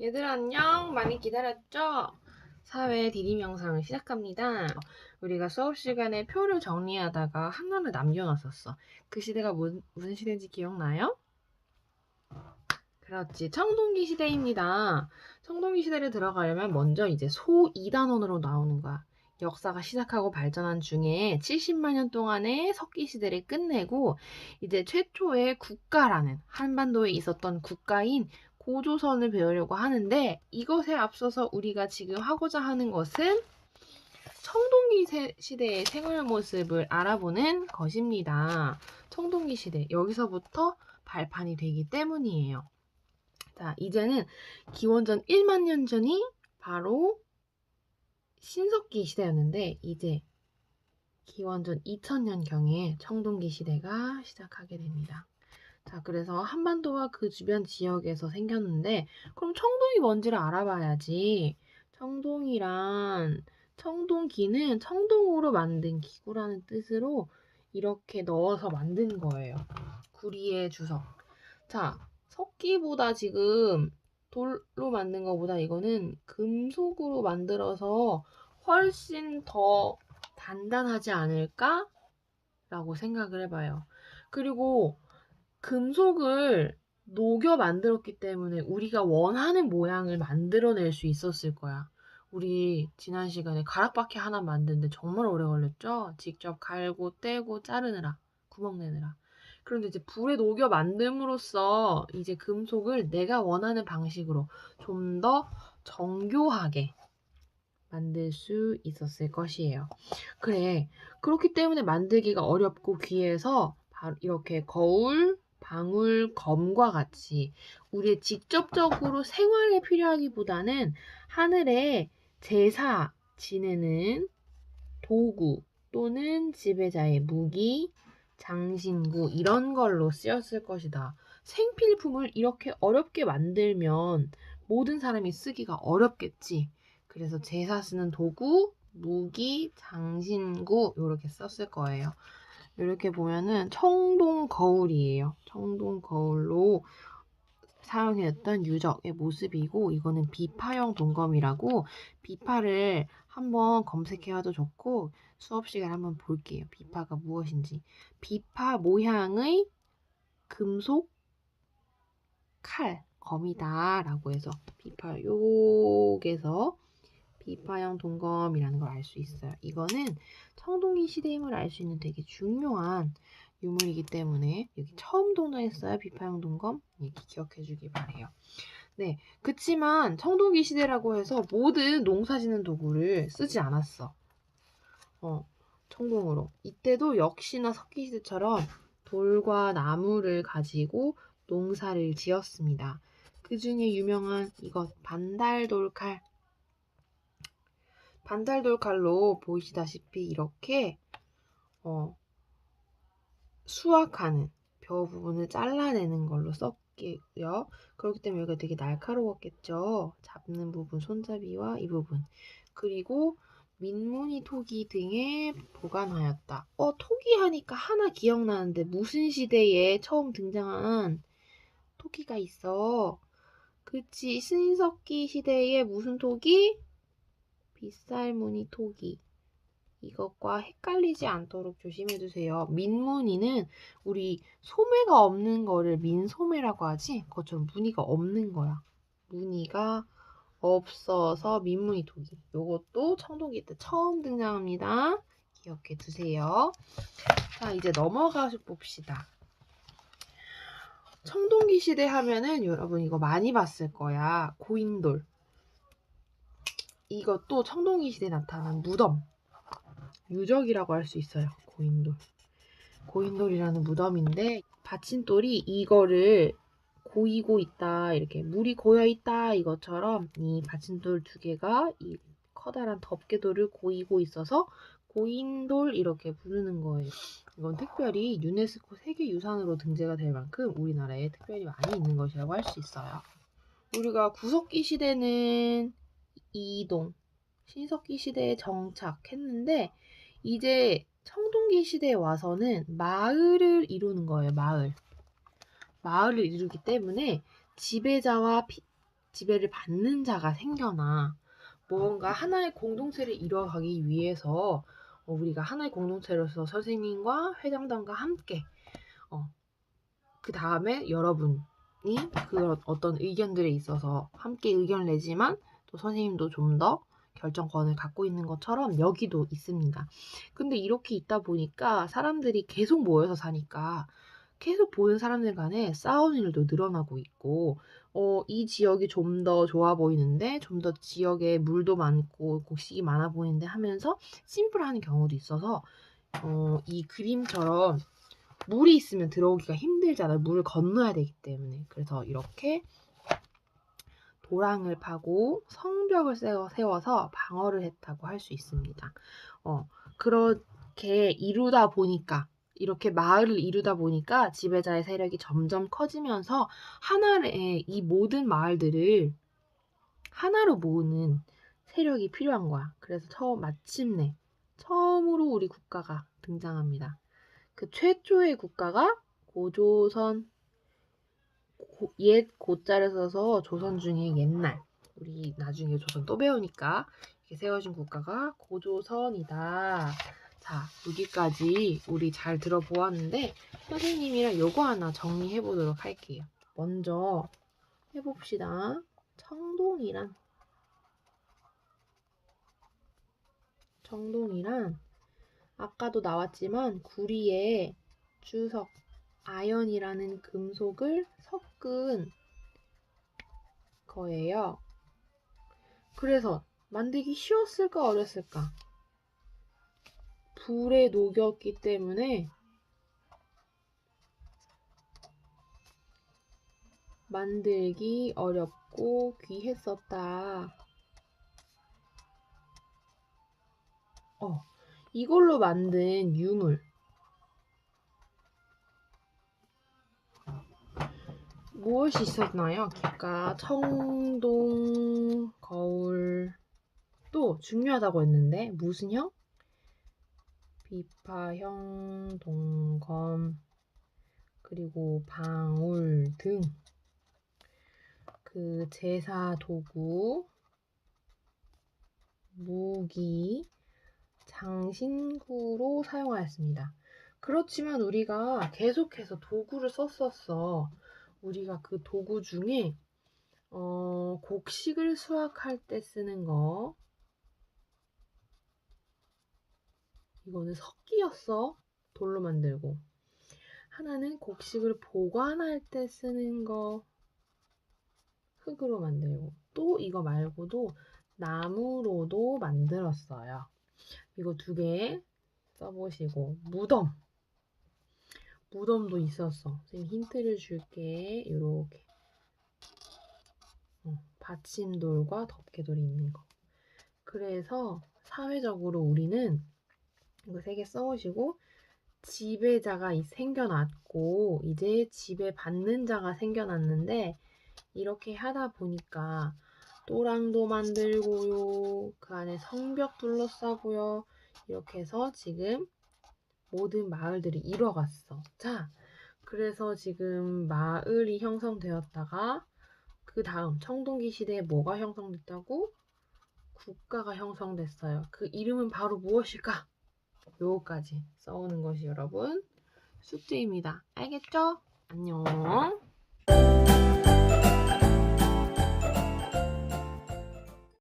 얘들 안녕 많이 기다렸죠? 사회 디딤 영상을 시작합니다. 우리가 수업 시간에 표를 정리하다가 하나를 남겨놨었어. 그 시대가 무, 무슨 시대인지 기억나요? 그렇지. 청동기 시대입니다. 청동기 시대를 들어가려면 먼저 이제 소 2단원으로 나오는 거야. 역사가 시작하고 발전한 중에 70만 년 동안의 석기 시대를 끝내고 이제 최초의 국가라는 한반도에 있었던 국가인 고조선을 배우려고 하는데 이것에 앞서서 우리가 지금 하고자 하는 것은 청동기 세- 시대의 생활 모습을 알아보는 것입니다. 청동기 시대 여기서부터 발판이 되기 때문이에요. 자, 이제는 기원전 1만 년 전이 바로 신석기 시대였는데 이제 기원전 2000년경에 청동기 시대가 시작하게 됩니다. 자, 그래서 한반도와 그 주변 지역에서 생겼는데 그럼 청동이 뭔지를 알아봐야지. 청동이란 청동기는 청동으로 만든 기구라는 뜻으로 이렇게 넣어서 만든 거예요. 구리의 주석. 자, 석기보다 지금 돌로 만든 것보다 이거는 금속으로 만들어서 훨씬 더 단단하지 않을까? 라고 생각을 해봐요. 그리고 금속을 녹여 만들었기 때문에 우리가 원하는 모양을 만들어낼 수 있었을 거야. 우리 지난 시간에 가락바퀴 하나 만드는데 정말 오래 걸렸죠? 직접 갈고 떼고 자르느라, 구멍 내느라. 그런데 이제 불에 녹여 만듦으로써 이제 금속을 내가 원하는 방식으로 좀 더 정교하게 만들 수 있었을 것이에요. 그래. 그렇기 때문에 만들기가 어렵고 귀해서 바로 이렇게 거울, 방울, 검과 같이 우리의 직접적으로 생활에 필요하기보다는 하늘에 제사 지내는 도구 또는 지배자의 무기, 장신구 이런 걸로 쓰였을 것이다. 생필품을 이렇게 어렵게 만들면 모든 사람이 쓰기가 어렵겠지. 그래서 제사 쓰는 도구, 무기, 장신구 이렇게 썼을 거예요. 이렇게 보면은 청동 거울이에요. 청동 거울로 사용했던 유적의 모습이고 이거는 비파형 동검이라고 비파를 한번 검색해와도 좋고 수업 시간에 한번 볼게요. 비파가 무엇인지. 비파 모양의 금속 칼 검이다라고 해서 비파 요게서 비파형 동검이라는 걸 알 수 있어요. 이거는 청동기 시대임을 알 수 있는 되게 중요한 유물이기 때문에 여기 처음 동전했어요. 비파형 동검 이렇게 기억해 주길 바래요. 네, 그치만 청동기 시대라고 해서 모든 농사짓는 도구를 쓰지 않았어. 어, 청동으로. 이때도 역시나 석기 시대처럼 돌과 나무를 가지고 농사를 지었습니다. 그 중에 유명한 이것 반달돌칼. 반달돌 칼로 보이시다시피 이렇게 어, 수확하는 벼 부분을 잘라내는 걸로 썼고요. 그렇기 때문에 여기가 되게 날카로웠겠죠. 잡는 부분, 손잡이와 이 부분. 그리고 민무늬 토기 등에 보관하였다. 어, 토기 하니까 하나 기억나는데 무슨 시대에 처음 등장한 토기가 있어? 그치, 신석기 시대에 무슨 토기? 빗살무늬 토기. 이것과 헷갈리지 않도록 조심해주세요. 민무늬는 우리 소매가 없는 거를 민소매라고 하지? 그것처럼 무늬가 없는 거야. 무늬가 없어서 민무늬 토기. 요것도 청동기 때 처음 등장합니다. 기억해 두세요. 자, 이제 넘어가 봅시다. 청동기 시대 하면은 여러분 이거 많이 봤을 거야. 고인돌. 이것도 청동기 시대에 나타난 무덤. 유적이라고 할 수 있어요. 고인돌. 고인돌이라는 무덤인데 받침돌이 이거를 고이고 있다. 이렇게 물이 고여 있다. 이것처럼 이 받침돌 두 개가 이 커다란 덮개돌을 고이고 있어서 고인돌 이렇게 부르는 거예요. 이건 특별히 유네스코 세계유산으로 등재가 될 만큼 우리나라에 특별히 많이 있는 것이라고 할 수 있어요. 우리가 구석기 시대는 이동, 신석기 시대에 정착했는데 이제 청동기 시대에 와서는 마을을 이루는 거예요. 마을. 마을을 이루기 때문에 지배자와 피- 지배를 받는 자가 생겨나 뭔가 하나의 공동체를 이뤄가기 위해서 어, 우리가 하나의 공동체로서 선생님과 회장단과 함께 어, 그 다음에 여러분이 그 어떤 의견들에 있어서 함께 의견을 내지만 또 선생님도 좀 더 결정권을 갖고 있는 것처럼 여기도 있습니다. 근데 이렇게 있다 보니까 사람들이 계속 모여서 사니까 계속 보는 사람들 간에 싸우는 일도 늘어나고 있고, 어, 이 지역이 좀 더 좋아 보이는데, 좀 더 지역에 물도 많고, 곡식이 많아 보이는데 하면서 심플하는 경우도 있어서, 어, 이 그림처럼 물이 있으면 들어오기가 힘들잖아요. 물을 건너야 되기 때문에. 그래서 이렇게 도랑을 파고 성벽을 세워- 세워서 방어를 했다고 할 수 있습니다. 어, 그렇게 이루다 보니까 이렇게 마을을 이루다 보니까 지배자의 세력이 점점 커지면서 하나의 이 모든 마을들을 하나로 모으는 세력이 필요한 거야. 그래서 처음 마침내 처음으로 우리 국가가 등장합니다. 그 최초의 국가가 고조선 고- 옛 고자를 써서 조선 중에 옛날 우리 나중에 조선 또 배우니까 이렇게 세워진 국가가 고조선이다. 자, 여기까지 우리 잘 들어보았는데 선생님이랑 요거 하나 정리해 보도록 할게요. 먼저 해봅시다. 청동이란 청동이란 아까도 나왔지만 구리에 주석 아연이라는 금속을 섞은 거예요. 그래서 만들기 쉬웠을까 어렸을까? 불에 녹였기 때문에 만들기 어렵고 귀했었다. 어, 이걸로 만든 유물. 무엇이 있었나요? 객가, 청동, 거울. 또 중요하다고 했는데 무슨 형? 비파형, 동검, 그리고 방울 등 그 제사 도구, 무기, 장신구로 사용하였습니다. 그렇지만 우리가 계속해서 도구를 썼었어. 우리가 그 도구 중에 어, 곡식을 수확할 때 쓰는 거 이거는 석기였어. 돌로 만들고. 하나는 곡식을 보관할 때 쓰는 거 흙으로 만들고 또 이거 말고도 나무로도 만들었어요. 이거 두 개 써보시고 무덤 무덤도 있었어. 선생님 힌트를 줄게. 이렇게 어, 받침돌과 덮개돌이 있는 거. 그래서 사회적으로 우리는 이거 세 개 써오시고 지배자가 이- 생겨났고 이제 지배받는 자가 생겨났는데 이렇게 하다 보니까 또랑도 만들고요. 그 안에 성벽 둘러싸고요. 이렇게 해서 지금 모든 마을들이 이뤄갔어. 자, 그래서 지금 마을이 형성되었다가 그 다음 청동기 시대에 뭐가 형성됐다고? 국가가 형성됐어요. 그 이름은 바로 무엇일까? 요거까지 써오는 것이 여러분 숙제입니다. 알겠죠? 안녕.